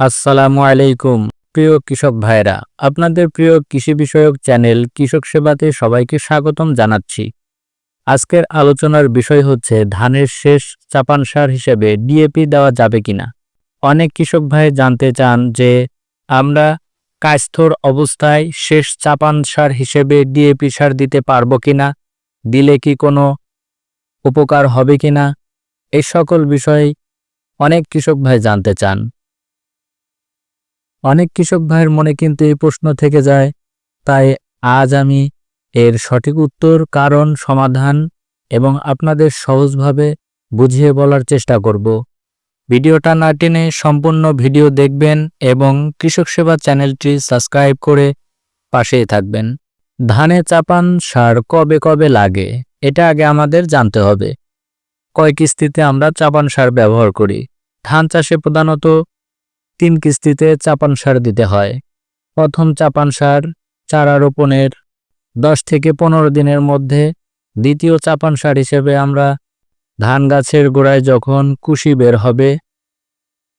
আসসালামু আলাইকুম, প্রিয় কৃষক ভাইরা আপনাদের প্রিয় কৃষি বিষয়ক চ্যানেল কৃষক সেবাতে সবাইকে স্বাগতম জানাচ্ছি। আজকের আলোচনার বিষয় হচ্ছে, ধানের শেষ চাপান সার হিসেবে ডিএপি দেওয়া যাবে কিনা? অনেক কৃষক ভাই জানতে চান যে, আমরা কাস্থর অবস্থায় শেষ চাপান সার হিসেবে ডিএপি সার দিতে পারব কিনা? দিলে কি কোনো উপকার হবে কিনা? এই সকল বিষয় অনেক কৃষক ভাই জানতে চান। অনেক কৃষক ভাইয়ের মনে কিন্তু এই প্রশ্ন থেকে যায়, তাই আজ আমি এর সঠিক উত্তর, কারণ, সমাধান এবং আপনাদের সহজভাবে বুঝিয়ে বলার চেষ্টা করব। ভিডিওটা না টেনে সম্পূর্ণ ভিডিও দেখবেন এবং কৃষক সেবা চ্যানেলটি সাবস্ক্রাইব করে পাশেই থাকবেন। ধানে চাপান সার কবে কবে লাগে, এটা আগে আমাদের জানতে হবে। কয় কিস্তিতে আমরা চাপান সার ব্যবহার করি? ধান চাষে প্রধানত তিন কিস্তিতে চাপান সার দিতে হয়। প্রথম চাপান সার চারা রোপণের দশ থেকে পনেরো দিনের মধ্যে। দ্বিতীয় চাপান সার হিসেবে আমরা ধান গাছের গোড়ায় যখন কুশি বের হবে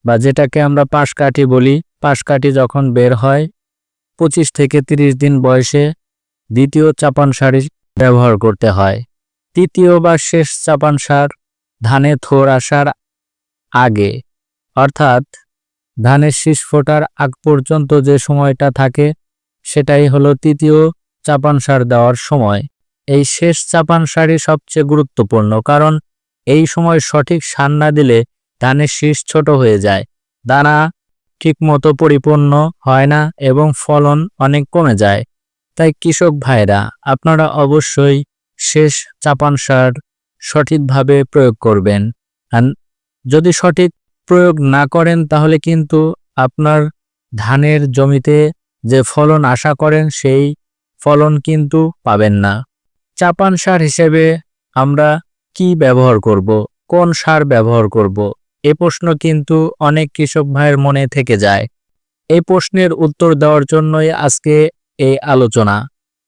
বা যেটাকে আমরা পাশকাঠি বলি, পাশকাঠি যখন বের হয় পঁচিশ থেকে তিরিশ দিন বয়সে দ্বিতীয় চাপান সার ব্যবহার করতে হয়। তৃতীয় বা শেষ চাপান সার ধানে থোর আসার আগে, অর্থাৎ ধানের শীষ ফোটার আগ পর্যন্ত যে সময়টা থাকে, সেটাই হলো তৃতীয় চাপান সার দেওয়ার সময়। এই শেষ চাপান সারই সবচেয়ে গুরুত্বপূর্ণ, কারণ এই সময় সঠিক সার না দিলে ধানের শীষ ছোট হয়ে যায়, দানা ঠিকমতো পরিপূর্ণ হয় না এবং ফলন অনেক কমে যায়। তাই কৃষক ভাইরা, আপনারা অবশ্যই শেষ চাপান সার সঠিকভাবে প্রয়োগ করবেন। যদি সঠিক প্রয়োগ না করেন, তাহলে কিন্তু আপনার ধানের জমিতে যে ফলন আশা করেন, সেই ফলন কিন্তু পাবেন না। চাপান সার হিসেবে আমরা কি ব্যবহার করব? কোন সার ব্যবহার করব? এ প্রশ্ন কিন্তু অনেক কৃষক ভাইয়ের মনে থেকে যায়। এই প্রশ্নের উত্তর দেওয়ার জন্যই আজকে এই আলোচনা।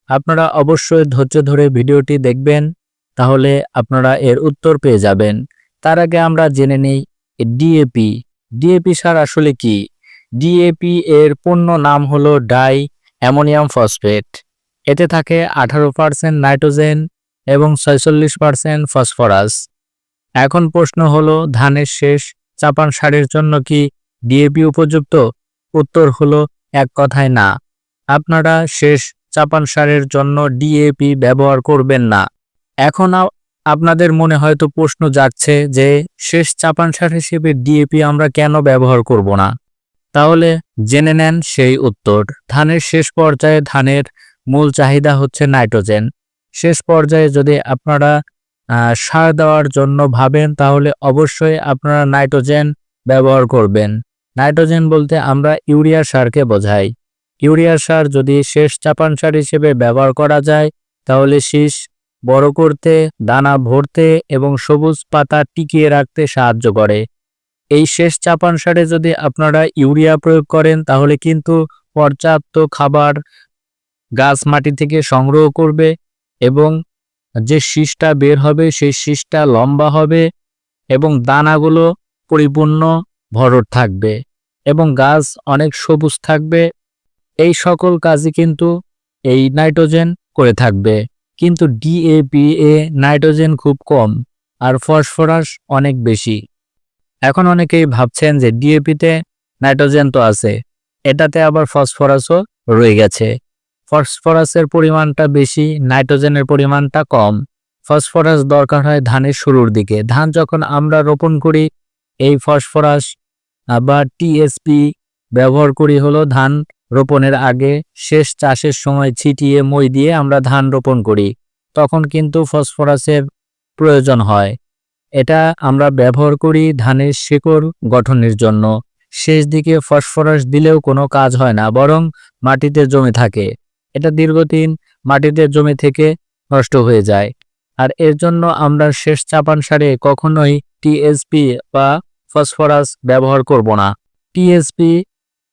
আপনারা অবশ্যই ধৈর্য ধরে ভিডিওটি দেখবেন, তাহলে আপনারা এর উত্তর পেয়ে যাবেন। তার আগে আমরা জেনে নেই ডিএপি ডিএপি সার আসলে কি? ডিএপি এর পূর্ণ নাম হলো ডাই অ্যামোনিয়াম ফসফেট। এতে থাকে আঠারো পার্সেন্ট নাইট্রোজেন এবং ছয়চল্লিশ পার্সেন্ট ফসফরাস। এখন প্রশ্ন হলো, ধানের শেষ চাপান সারের জন্য কি ডিএপি উপযুক্ত? উত্তর হলো, এক কথায় না। আপনারা শেষ চাপান সারের জন্য ডিএপি ব্যবহার করবেন না। এখন আপনাদের মনে হয়তো প্রশ্ন জাগছে যে শেষ চাপান সার হিসেবে ডিএপি আমরা কেন ব্যবহার করব না? তাহলে জেনে নেন সেই উত্তর। ধানের শেষ পর্যায়ে ধানের মূল চাহিদা হচ্ছে নাইট্রোজেন। শেষ পর্যায়ে যদি আপনারা সার দেওয়ার জন্য ভাবেন, তাহলে অবশ্যই আপনারা নাইট্রোজেন ব্যবহার করবেন। নাইট্রোজেন বলতে আমরা ইউরিয়া সারকে বোঝাই। ইউরিয়া সার যদি শেষ চাপান সার হিসেবে ব্যবহার করা যায়, তাহলে শীষ বড় করতে, দানা ভরতে এবং সবুজ পাতা টিকিয়ে রাখতে সাহায্য করে। এই শেষ চাপান সারে যদি আপনারা ইউরিয়া প্রয়োগ করেন, তাহলে কিন্তু পর্যাপ্ত খাবার গাছ মাটি থেকে সংগ্রহ করবে এবং যে শীষটা বের হবে, সেই শীষটা লম্বা হবে এবং দানাগুলো পরিপূর্ণ ভরট থাকবে এবং গাছ অনেক সবুজ থাকবে। এই সকল কাজই কিন্তু এই নাইট্রোজেন করে থাকবে। কিন্তু ডিএপি এ নাইট্রোজেন খুব কম আর ফসফরাস অনেক বেশি। এখন অনেকেই ভাবছেন যে ডিএপিতে নাইট্রোজেন তো আছে, এটাতে আবার ফসফরাসও রয়ে গেছে। ফসফরাসের পরিমাণটা বেশি, নাইট্রোজেনের পরিমাণটা কম। ফসফরাস দরকার হয় ধানের শুরুর দিকে। ধান যখন আমরা রোপণ করি, এই ফসফরাস বা টিএসপি ব্যবহার করি হলো ধান রোপণের আগে শেষ চাষের সময় ছিটিয়ে মই দিয়ে আমরা ধান রোপণ করি, তখন কিন্তু ফসফরাসের প্রয়োজন হয়। এটা আমরা ব্যবহার করি ধানের শিকড় গঠনের জন্য। শেষ দিকে ফসফরাস দিলেও কোনো কাজ হয় না, বরং মাটিতে জমে থাকে। এটা দীর্ঘদিন মাটিতে জমে থেকে নষ্ট হয়ে যায়। আর এর জন্য আমরা শেষ চাপান সারে কখনোই টিএসপি বা ফসফরাস ব্যবহার করব না। টিএসপি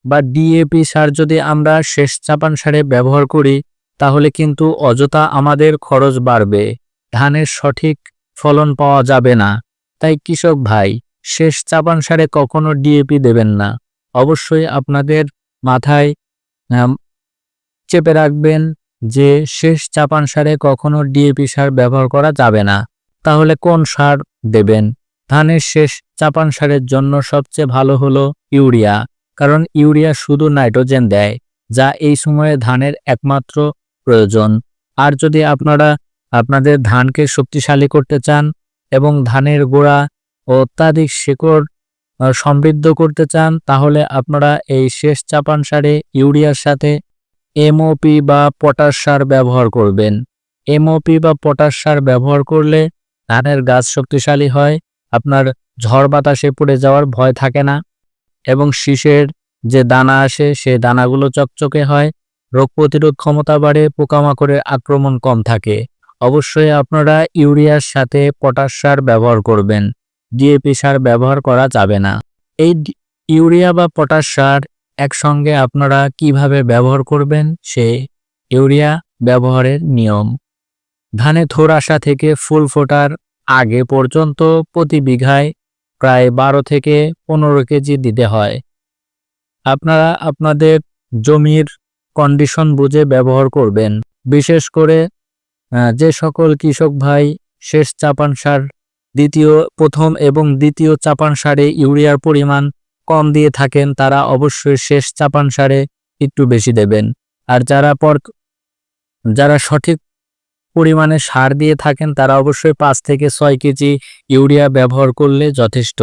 বা ডিএপি সার যদি আমরা শেষ চাপান সারে ব্যবহার করি, তাহলে কিন্তু অযথা আমাদের খরচ বাড়বে। ধানের সঠিক ফলন পাওয়া যাবে না। তাই কৃষক ভাই, শেষ চাপান সারে কখনো ডিএপি দেবেন না। অবশ্যই আপনাদের মাথায় চেপে রাখবেন যে শেষ চাপান সারে কখনো ডিএপি সার ব্যবহার করা যাবে না। তাহলে কোন সার দেবেন? ধানের শেষ চাপান সারের জন্য সবচেয়ে ভালো হলো ইউরিয়া। কারণ ইউরিয়া শুধু নাইট্রোজেন দেয়, যা এই সময়ে ধানের একমাত্র প্রয়োজন। আর যদি আপনারা আপনাদের ধানকে শক্তিশালী করতে চান এবং ধানের গোড়া ও অত্যাধিক শিকড় সমৃদ্ধ করতে চান, তাহলে আপনারা এই শেষ চাপান সারে ইউরিয়ার সাথে এমওপি বা পটাশ সার ব্যবহার করবেন। এমওপি বা পটাশ সার ব্যবহার করলে ধানের গাছ শক্তিশালী হয়, আপনার ঝড় বাতাসে পড়ে যাওয়ার ভয় থাকে না। এবং শীষের যে দানা আসে, সে দানাগুলো চকচকে হয়। রোগ প্রতিরোধ ক্ষমতা বাড়ে, পোকামাকড়ের আক্রমণ কম থাকে। অবশ্যই আপনারা ইউরিয়ার সাথে পটাশ সার ব্যবহার করবেন। ডিএপি সার ব্যবহার করা যাবে না। এই ইউরিয়া বা পটাশ সার একসঙ্গে আপনারা কীভাবে ব্যবহার করবেন, সে ইউরিয়া ব্যবহারের নিয়ম। ধানে থোর আসা থেকে ফুল ফোটার আগে পর্যন্ত প্রতি বিঘায় প্রায় বারো থেকে পনেরো কেজি দিতে হয়। আপনারা আপনাদের জমির কন্ডিশন বুঝে ব্যবহার করবেন। বিশেষ করে যে সকল কৃষক ভাই শেষ চাপান সার দ্বিতীয়, প্রথম এবং দ্বিতীয় চাপান সারে ইউরিয়ার পরিমাণ কম দিয়ে থাকেন, তারা অবশ্যই শেষ চাপান সারে একটু বেশি দেবেন। আর যারা পর, যারা সঠিক পরিমাণে সার দিয়ে থাকেন, তারা অবশ্যই পাঁচ থেকে ছয় কেজি ইউরিয়া ব্যবহার করলে যথেষ্ট।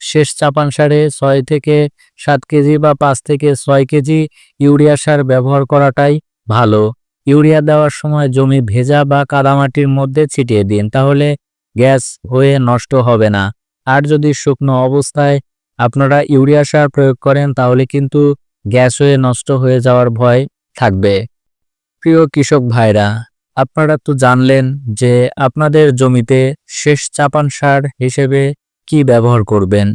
শেষ চাপান সারে ছয় থেকে সাত কেজি বা পাঁচ থেকে ছয় কেজি ইউরিয়া সার ব্যবহার করাটাই ভালো। ইউরিয়া দেওয়ার সময় জমি ভেজা বা কাদামাটির মধ্যে ছিটিয়ে দিন, তাহলে গ্যাস হয়ে নষ্ট হবে না। আর যদি শুকনো অবস্থায় আপনারা ইউরিয়া সার প্রয়োগ করেন, তাহলে কিন্তু গ্যাস হয়ে নষ্ট হয়ে যাওয়ার ভয় থাকবে। প্রিয় কৃষক ভাইরা আপনারা তো জানলেন যে আপনাদের জমিতে শেষ চাপান সার হিসেবে কি ব্যবহার করবেন।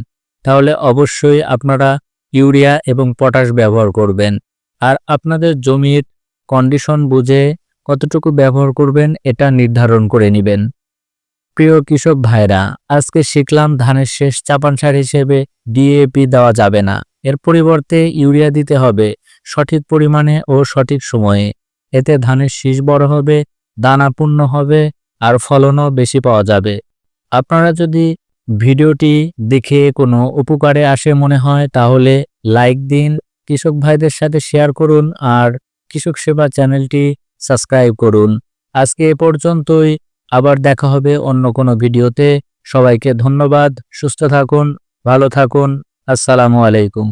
তাহলে অবশ্যই আপনারা ইউরিয়া এবং পটাশ ব্যবহার করবেন। আর আপনাদের জমির কন্ডিশন বুঝে কতটুকু ব্যবহার করবেন এটা নির্ধারণ করে নেবেন। প্রিয় কৃষক ভাইরা, আজকে শিখলাম ধানের শেষ চাপান সার হিসেবে ডিএপি দেওয়া যাবে না। এর পরিবর্তে ইউরিয়া দিতে হবে সঠিক পরিমাণে ও সঠিক সময়ে। এতে ধানের শীষ বড় হবে, দানা পূর্ণ হবে আর ফলনও বেশি পাওয়া যাবে। আপনারা যদি ভিডিওটি দেখে কোনো উপকারে আসে মনে হয়, তাহলে লাইক দিন, কৃষক ভাইদের সাথে শেয়ার করুন আর কৃষক সেবা চ্যানেলটি সাবস্ক্রাইব করুন। আজকে এ পর্যন্তই, আবার দেখা হবে অন্য কোনো ভিডিওতে। সবাইকে ধন্যবাদ, সুস্থ থাকুন, ভালো থাকুন, আসসালামু আলাইকুম।